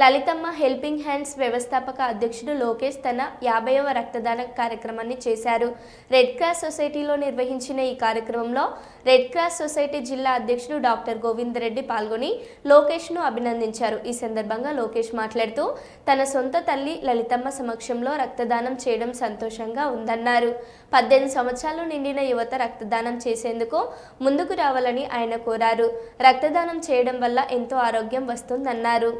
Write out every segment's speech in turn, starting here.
Lalithamma helping hands వ్యవస్థాపక అధ్యక్షుడు లోకేష్ తన యాభైవ రక్తదాన కార్యక్రమాన్ని చేశారు. రెడ్ క్రాస్ సొసైటీలో నిర్వహించిన ఈ కార్యక్రమంలో రెడ్ క్రాస్ సొసైటీ జిల్లా అధ్యక్షుడు డాక్టర్ గోవింద్ రెడ్డి పాల్గొని లోకేష్ను అభినందించారు. ఈ సందర్భంగా లోకేష్ మాట్లాడుతూ తన సొంత తల్లి లలితమ్మ సమక్షంలో రక్తదానం చేయడం సంతోషంగా ఉందన్నారు. పద్దెనిమిది సంవత్సరాలు నిండిన యువత రక్తదానం చేసేందుకు ముందుకు రావాలని ఆయన కోరారు. రక్తదానం చేయడం వల్ల ఎంతో ఆరోగ్యం వస్తుందన్నారు.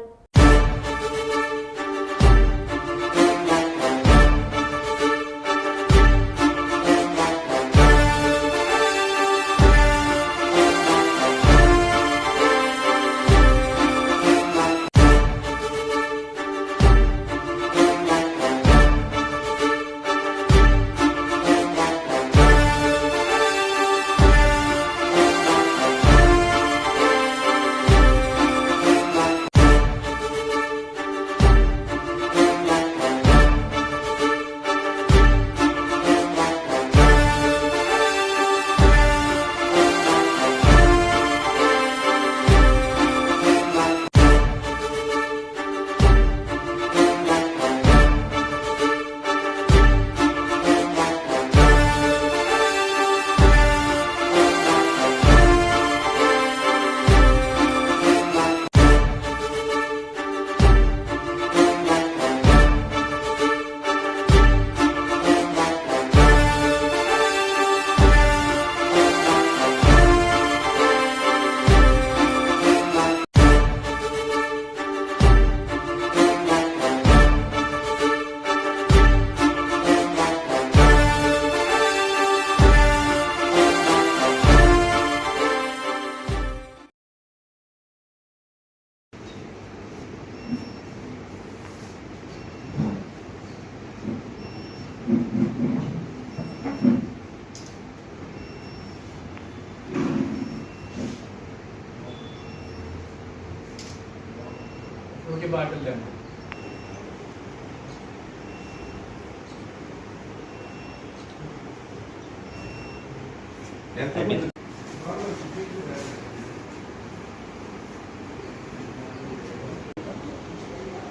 ఒకటి బాటిల్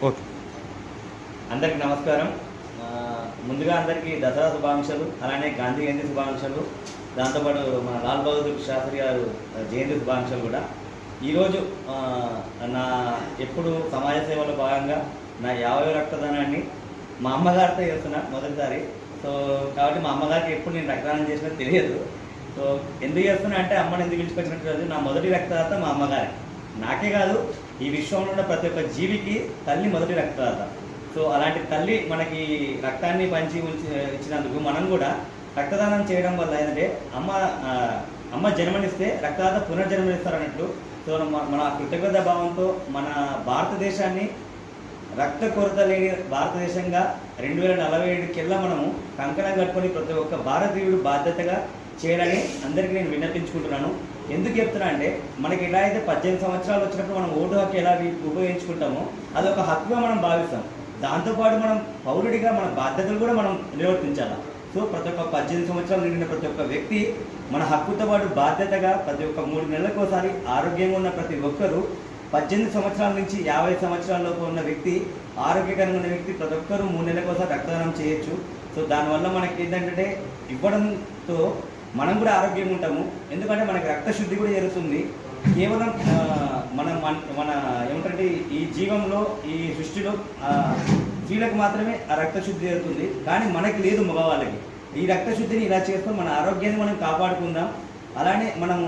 ఓకే. అందరికీ నమస్కారం. ఆ, ముందుగా అందరికీ దసరా శుభాకాంక్షలు అలానే గాంధీ జయంతి శుభాకాంక్షలు. దాంతోపాటు మన లాల్ బహదూర్ శాస్త్రి గారు జయంతి శుభాకాంక్షలు కూడా. ఈరోజు నా ఎప్పుడు సమాజ సేవలో భాగంగా నా యాభై రక్తదానాన్ని మా అమ్మగారితో చేస్తున్నా మొదటిసారి. సో కాబట్టి మా అమ్మగారికి ఎప్పుడు నేను రక్తదానం చేసినా తెలియదు. సో ఎందుకు చేస్తున్నా అంటే అమ్మని ఎందుకు పిలుచుకొచ్చినట్టు లేదు నా మొదటి రక్తదాత మా అమ్మగారి. నాకే కాదు ఈ విశ్వంలో ఉన్న ప్రతి ఒక్క జీవికి తల్లి మొదటి రక్తదాత. సో అలాంటి తల్లి మనకి రక్తాన్ని పంచి ఉంచి ఇచ్చినందుకు మనం కూడా రక్తదానం చేయడం వల్ల ఏంటంటే అమ్మ అమ్మ జన్మనిస్తే రక్తదాత పునర్జన్మనిస్తారు అన్నట్లు సో మన- కృతజ్ఞత భావంతో మన భారతదేశాన్ని రక్త కొరత లేని భారతదేశంగా రెండు వేల నలభై ఏడుకెల్లా మనము కంకణం కట్టుకొని ప్రతి ఒక్క భారతీయుడు బాధ్యతగా చేయాలని అందరికీ నేను విన్నపించుకుంటున్నాను. ఎందుకు చెప్తున్నా అంటే మనకి ఎలా అయితే పద్దెనిమిది సంవత్సరాలు వచ్చినప్పుడు మనం ఓటు హక్కు ఎలా ఉపయోగించుకుంటామో అది ఒక హక్కుగా మనం భావిస్తాం. దాంతోపాటు మనం పౌరుడిగా మన బాధ్యతలు కూడా మనం నిర్వర్తించాలి? సో ప్రతి ఒక్క పద్దెనిమిది సంవత్సరాలు నిండిన ప్రతి ఒక్క వ్యక్తి మన హక్కుతో పాటు బాధ్యతగా ప్రతి ఒక్క మూడు నెలలకోసారి ఆరోగ్యంగా ఉన్న ప్రతి ఒక్కరూ పద్దెనిమిది సంవత్సరాల నుంచి యాభై సంవత్సరాలలోపు ఉన్న వ్యక్తి ఆరోగ్యకరంగా ఉన్న వ్యక్తి ప్రతి ఒక్కరూ మూడు నెలలకోసారి రక్తదానం చేయొచ్చు. సో దానివల్ల మనకి ఏంటంటే ఇవ్వడంతో మనం కూడా ఆరోగ్యంగా ఉంటాము. ఎందుకంటే మనకి రక్త శుద్ధి కూడా జరుగుతుంది కేవలం మన మన- ఏమిటంటే ఈ జీవంలో ఈ సృష్టిలో స్త్రీలకు మాత్రమే ఆ రక్త శుద్ధి జరుగుతుంది. కానీ మనకి లేదు మగవాళ్ళకి. ఈ రక్త శుద్ధిని ఇలా చేసుకొని మన ఆరోగ్యాన్ని మనం కాపాడుకుందాం. అలానే మనము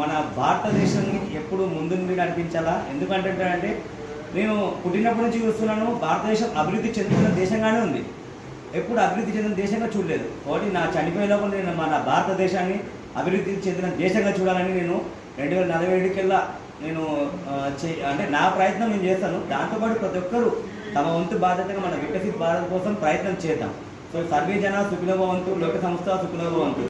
మన భారతదేశాన్ని ఎప్పుడు ముందుండి నడిపించాలా? ఎందుకంటే అంటే నేను పుట్టినప్పటి నుంచి చూస్తున్నాను భారతదేశం అభివృద్ధి చెందుతున్న దేశంగానే ఉంది. ఎప్పుడు అభివృద్ధి చెందిన దేశంగా చూడలేదు. కాబట్టి నా చనిపోయేలోపు నేను మన భారతదేశాన్ని అభివృద్ధి చెందిన దేశంగా చూడాలని నేను రెండు వేల నలభై ఏడుకెల్లా నేను చే అంటే నా ప్రయత్నం నేను చేస్తాను. దాంతోపాటు ప్రతి ఒక్కరూ తమ వంతు బాధ్యతగా మన వికసిత భారత్ కోసం ప్రయత్నం చేద్దాం. సో సర్వే జన సుఖినభవంతు లోక సంస్థ సుఖినభవంతు